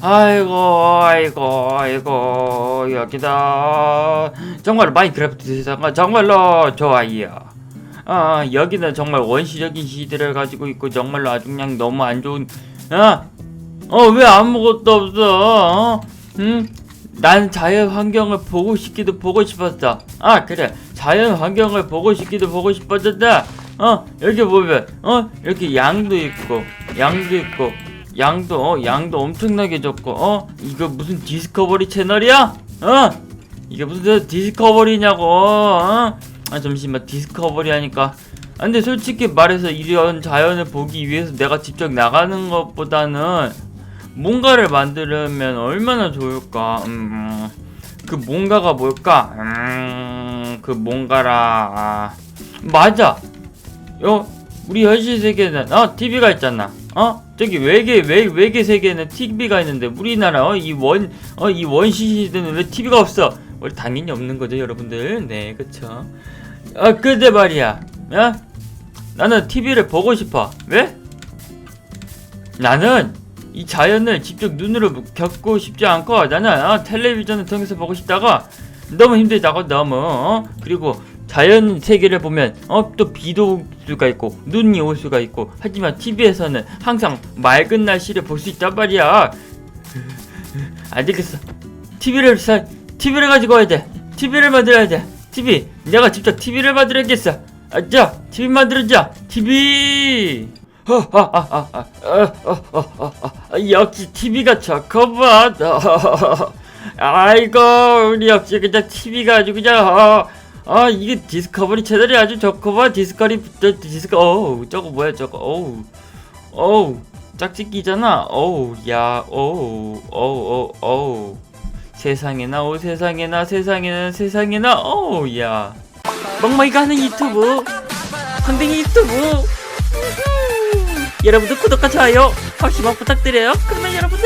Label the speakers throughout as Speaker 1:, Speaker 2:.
Speaker 1: 아이고 아이고 아이고 여기다. 정말 마인크래프트 세상은 정말로 좋아요. 어 여기는 정말 원시적인 시대를 가지고 있고 정말로 아주 그냥 너무 안 좋은 어어왜 아무것도 없어? 어? 응? 난 자연 환경을 보고 싶기도 보고 싶었어. 아 그래. 자연 환경을 보고 싶기도 보고 싶었는데 어? 여기 보면 어? 이렇게 양도 있고 양도 있고 양도 어 양도 엄청나게 적고 어? 이거 무슨 디스커버리 채널이야? 어? 이게 무슨 디스커버리냐고 어? 아 잠시만 디스커버리 하니까. 아, 근데 솔직히 말해서 이런 자연을 보기 위해서 내가 직접 나가는 것보다는 뭔가를 만들면 얼마나 좋을까? 음, 그 뭔가가 뭘까? 음, 그 뭔가라. 아, 맞아. 어? 우리 현실 세계는 어? TV가 있잖아. 어 저기 외계 외, 외계 세계에는 TV가 있는데 우리나라 어, 이원 어 이 원시 시대는 왜 TV가 없어? 원래 당연히 없는 거죠 여러분들. 네 그쵸. 아 근데 말이야. 야? 나는 TV를 보고 싶어. 왜? 나는 이 자연을 직접 눈으로 겪고 싶지 않고 나는 어, 텔레비전을 통해서 보고 싶다가 너무 힘들다고 너무 어? 그리고 자연 세계를 보면 어 또 비도 올 수가 있고 눈이 올 수가 있고 하지만 TV에서는 항상 맑은 날씨를 볼 수 있단 말이야 안 되겠어 TV를 사 TV를 가지고 와야 돼 TV를 만들어야 돼 TV 내가 직접 TV를 만들어야겠어 아자 TV 만들어자 TV 역시 TV가 좋구만 아이고 우리 역시 그냥 TV가 아주 그냥 어, 아 이게 디스커버리 채널이 아주 좋구만 디스커리 디스커 어우 저거 뭐야 저거. 어우 어우 짝짓기잖아. 어우 야 어우 어우 어우 어우. 세상에나 오 세상에나 세상에나 세상에나. 어우 야. 멍멍이가 하는 유튜브. 황댕이 유튜브. 여러분들 구독과 좋아요. 한번씩만 부탁드려요. 그러면 여러분들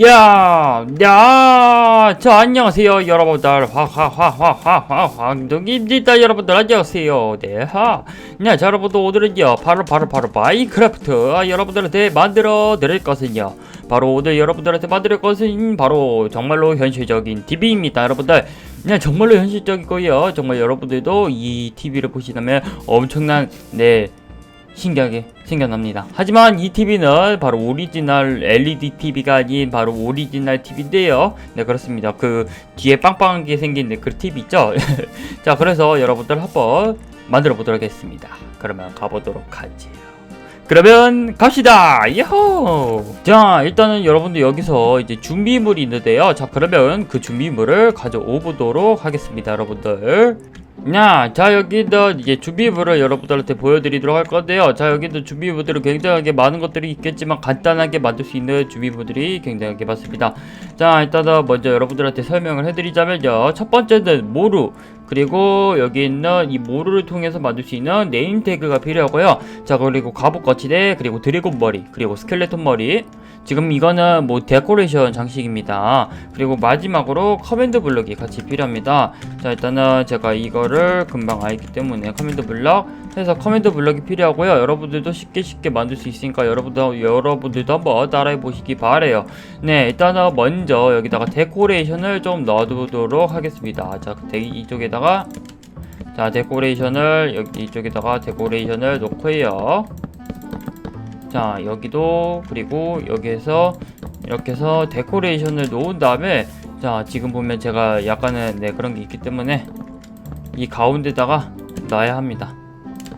Speaker 1: 야, 야, 저 안녕하세요, 여러분들. 화화화화화화 황동입니다, 여러분들 안녕하세요. 네, 하. 네, 자, 여러분들 오늘은요, 바로 바로 바로 마인크래프트 아, 여러분들한테 만들어 드릴 것은요, 바로 오늘 여러분들한테 만들 것은 바로 정말로 현실적인 TV입니다, 여러분들. 네, 정말로 현실적이고요. 정말 여러분들도 이 TV를 보시다면 엄청난 네. 신기하게 생겨납니다. 하지만 이 TV는 바로 오리지널 LED TV가 아닌 바로 오리지널 TV인데요. 네 그렇습니다. 그 뒤에 빵빵하게 생긴 네, 그 TV 있죠? 자 그래서 여러분들 한번 만들어 보도록 하겠습니다. 그러면 가보도록 하지요. 그러면 갑시다! 야호! 자, 일단은 여러분들 여기서 이제 준비물이 있는데요. 자, 그러면 그 준비물을 가져오 보도록 하겠습니다, 여러분들. 야, 자, 여기도 이제 준비물을 여러분들한테 보여드리도록 할 건데요. 자, 여기도 준비물들이 굉장하게 많은 것들이 있겠지만 간단하게 만들 수 있는 준비물들이 굉장하게 많습니다. 자, 일단은 먼저 여러분들한테 설명을 해드리자면요. 첫 번째는 모루. 그리고 여기 있는 이 모루를 통해서 만들 수 있는 네임 태그가 필요하고요. 자, 그리고 갑옷 거치대, 그리고 드래곤 머리, 그리고 스켈레톤 머리. 지금 이거는 뭐 데코레이션 장식입니다. 그리고 마지막으로 커맨드 블럭이 같이 필요합니다. 자, 일단은 제가 이거를 금방 알기 때문에 커맨드 블럭 해서 커맨드 블럭이 필요하고요. 여러분들도 쉽게 쉽게 만들 수 있으니까 여러분들 여러분들도 한번 따라해 보시기 바래요. 네, 일단은 먼저 여기다가 데코레이션을 좀 넣어두도록 하겠습니다. 자, 그 이쪽에다가 자 데코레이션을 여기 이쪽에다가 데코레이션을 놓고요. 자 여기도 그리고 여기에서 이렇게 해서 데코레이션을 놓은 다음에 자 지금 보면 제가 약간의 네 그런 게 있기 때문에 이 가운데다가 놔야 합니다.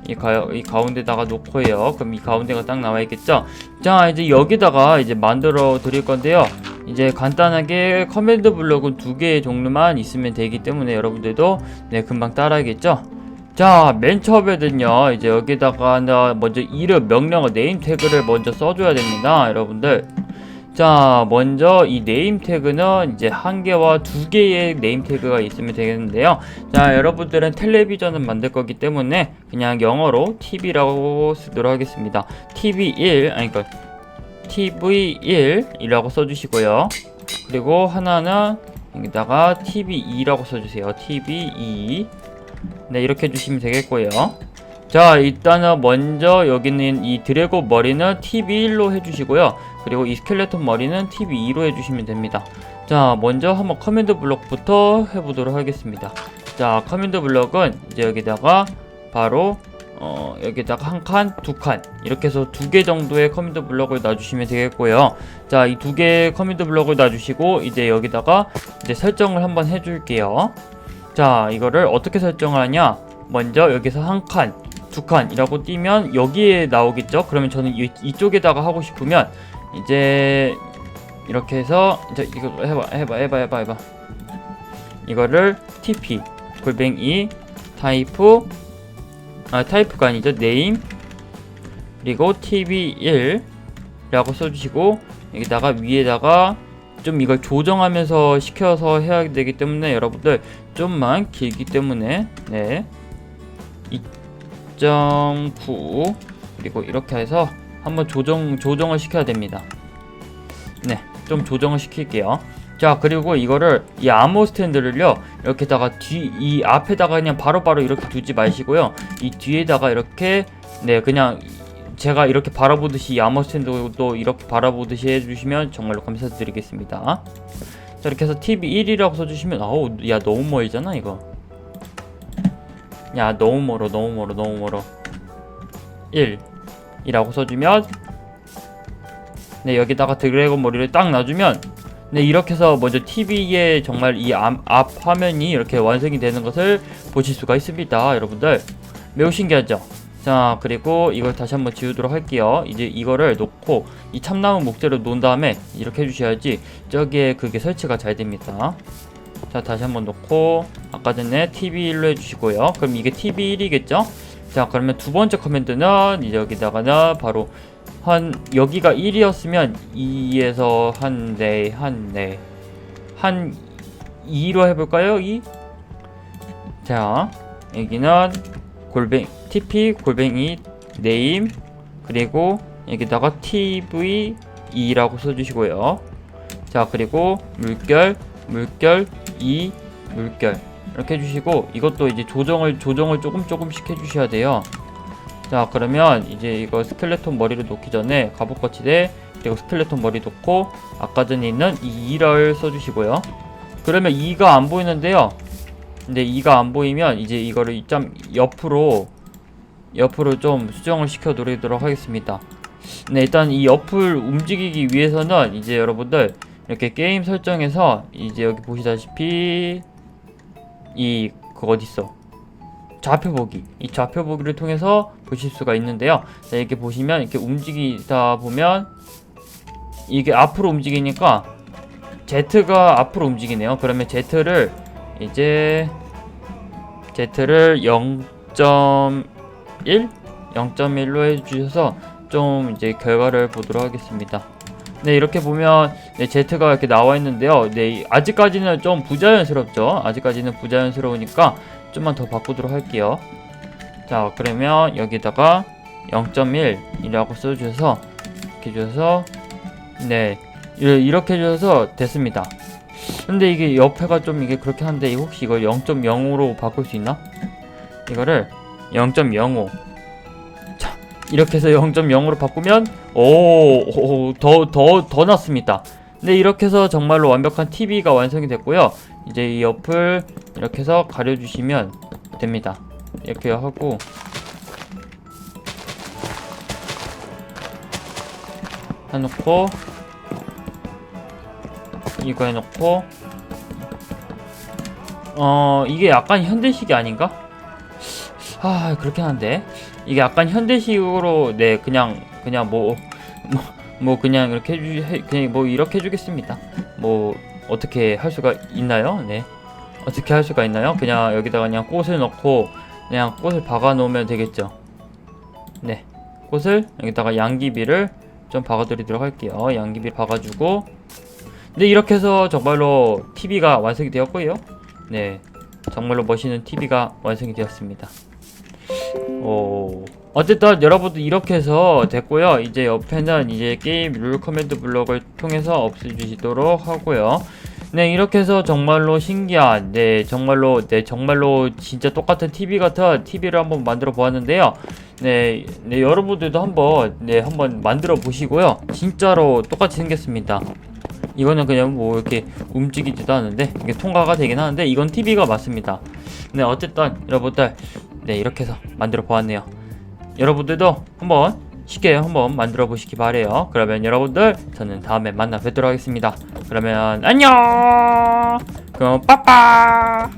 Speaker 1: 이, 가, 이 가운데다가 놓고요. 그럼 이 가운데가 딱 나와 있겠죠? 자, 이제 여기다가 이제 만들어 드릴 건데요. 이제 간단하게 커맨드 블록은 두 개의 종류만 있으면 되기 때문에 여러분들도 네, 금방 따라하겠죠? 자, 맨 처음에는요, 이제 여기다가 나 먼저 이름, 명령어, 네임 태그를 먼저 써줘야 됩니다, 여러분들. 자, 먼저 이 네임 태그는 이제 한 개와 두 개의 네임 태그가 있으면 되겠는데요. 자, 여러분들은 텔레비전을 만들 거기 때문에 그냥 영어로 TV라고 쓰도록 하겠습니다. TV1, 아니, 그니까 TV1 이라고 써주시고요. 그리고 하나는 여기다가 TV2라고 써주세요. TV2. 네, 이렇게 해주시면 되겠고요. 자, 일단은 먼저 여기는 이 드래곤 머리는 TV1로 해주시고요. 그리고 이 스켈레톤 머리는 TV2로 해주시면 됩니다. 자, 먼저 한번 커맨드 블럭부터 해보도록 하겠습니다. 자, 커맨드 블럭은 이제 여기다가 바로 어, 여기다가 한 칸, 두 칸 이렇게 해서 두 개 정도의 커맨드 블럭을 놔주시면 되겠고요. 자, 이 두 개의 커맨드 블럭을 놔주시고 이제 여기다가 이제 설정을 한번 해줄게요. 자, 이거를 어떻게 설정하냐? 먼저 여기서 한 칸, 두 칸이라고 띄면 여기에 나오겠죠? 그러면 저는 이, 이쪽에다가 하고 싶으면 이제 이렇게 해서 이제 이거 해봐, 해봐, 해봐, 해봐, 해봐. 이거를 TP 골뱅이 타이프 아 타이프가 아니죠 네임 그리고 tv1라고 써주시고 여기다가 위에다가 좀 이걸 조정하면서 시켜서 해야 되기 때문에 여러분들 좀만 길기 때문에 네 2.9 그리고 이렇게 해서 한번 조정 조정을 시켜야 됩니다. 네, 좀 조정을 시킬게요. 자, 그리고 이거를 이 암호 스탠드를요 이렇게다가 뒤 이 앞에다가 그냥 바로바로 이렇게 두지 마시고요 이 뒤에다가 이렇게 네 그냥 제가 이렇게 바라보듯이 이 암호 스탠드도 이렇게 바라보듯이 해주시면 정말로 감사드리겠습니다. 자 이렇게 해서 TV 1이라고 써주시면 아우 야 너무 멀잖아 이거. 야 너무 멀어 너무 멀어 너무 멀어. 1 이라고 써주면 네 여기다가 드래곤 머리를 딱 놔주면 네 이렇게 해서 먼저 TV에 정말 이 앞 화면이 이렇게 완성이 되는 것을 보실 수가 있습니다 여러분들. 매우 신기하죠? 자 그리고 이걸 다시 한번 지우도록 할게요. 이제 이거를 놓고 이 참나무 목재를 놓은 다음에 이렇게 해주셔야지 저기에 그게 설치가 잘 됩니다 자 다시 한번 놓고 아까 전에 TV1로 해주시고요 그럼 이게 TV1이겠죠 자 그러면 두 번째 커맨드는 여기다가는 바로 한 여기가 1이었으면 2에서 한 네, 한 네, 한 2로 해볼까요? 2? 자 여기는 골뱅 TP 골뱅이 네임 그리고 여기다가 TV 2라고 써주시고요. 자 그리고 물결 물결 2 물결 이렇게 해주시고 이것도 이제 조정을 조정을 조금 조금씩 해주셔야 돼요. 자 그러면 이제 이거 스켈레톤 머리를 놓기 전에 갑옷 거치대 그리고 스켈레톤 머리 놓고 아까 전에 있는 2를 써주시고요. 그러면 2가 안 보이는데요. 근데 2가 안 보이면 이제 이거를 좀 옆으로 옆으로 좀 수정을 시켜 드리도록 하겠습니다. 네 일단 이 옆을 움직이기 위해서는 이제 여러분들 이렇게 게임 설정에서 이제 여기 보시다시피 이 그거 어디 있어? 좌표 보기 이 좌표 보기를 통해서 보실 수가 있는데요. 자, 이렇게 보시면 이렇게 움직이다 보면 이게 앞으로 움직이니까 Z가 앞으로 움직이네요. 그러면 Z를 이제 Z를 0.1 0.1로 해주셔서 좀 이제 결과를 보도록 하겠습니다. 네 이렇게 보면 네, Z가 이렇게 나와 있는데요. 네 이- 아직까지는 좀 부자연스럽죠. 아직까지는 부자연스러우니까 좀만 더 바꾸도록 할게요. 자 그러면 여기다가 0.1이라고 써주셔서 이렇게 주셔서 네 이- 이렇게 해주셔서 됐습니다. 근데 이게 옆에가 좀 이게 그렇게 한데 혹시 이걸 0.05로 바꿀 수 있나? 이거를 0.05자 이렇게 해서 0.0으로 바꾸면 오더더 더 낫습니다. 네 이렇게 해서 정말로 완벽한 TV가 완성이 됐고요. 이제 이 옆을 이렇게 해서 가려주시면 됩니다. 이렇게 하고 해놓고 이거 해놓고 어 이게 약간 현대식이 아닌가? 아 그렇긴 한데 이게 약간 현대식으로 네 그냥 그냥 뭐 뭐, 뭐 그냥 이렇게 해주 해, 그냥 뭐 이렇게 해주겠습니다. 뭐 어떻게 할 수가 있나요? 네 어떻게 할 수가 있나요? 그냥 여기다가 그냥 꽃을 넣고 그냥 꽃을 박아 놓으면 되겠죠. 네 꽃을 여기다가 양귀비를 좀 박아드리도록 할게요. 양귀비 박아주고 네 이렇게 해서 정말로 TV가 완성이 되었고요. 네 정말로 멋있는 TV가 완성이 되었습니다. 오. 어쨌든 여러분들 이렇게 해서 됐고요. 이제 옆에는 이제 게임 룰 커맨드 블록을 통해서 없애주시도록 하고요. 네 이렇게 해서 정말로 신기한 네 정말로 네 정말로 진짜 똑같은 TV 같은 TV를 한번 만들어 보았는데요. 네, 네 여러분들도 한번 네 한번 만들어 보시고요. 진짜로 똑같이 생겼습니다. 이거는 그냥 뭐 이렇게 움직이지도 않는데 이게 통과가 되긴 하는데 이건 TV가 맞습니다. 네 어쨌든 여러분들 네 이렇게 해서 만들어 보았네요. 여러분들도 한번 쉽게 한번 만들어 보시기 바래요. 그러면 여러분들 저는 다음에 만나 뵙도록 하겠습니다. 그러면 안녕! 그럼 빠빠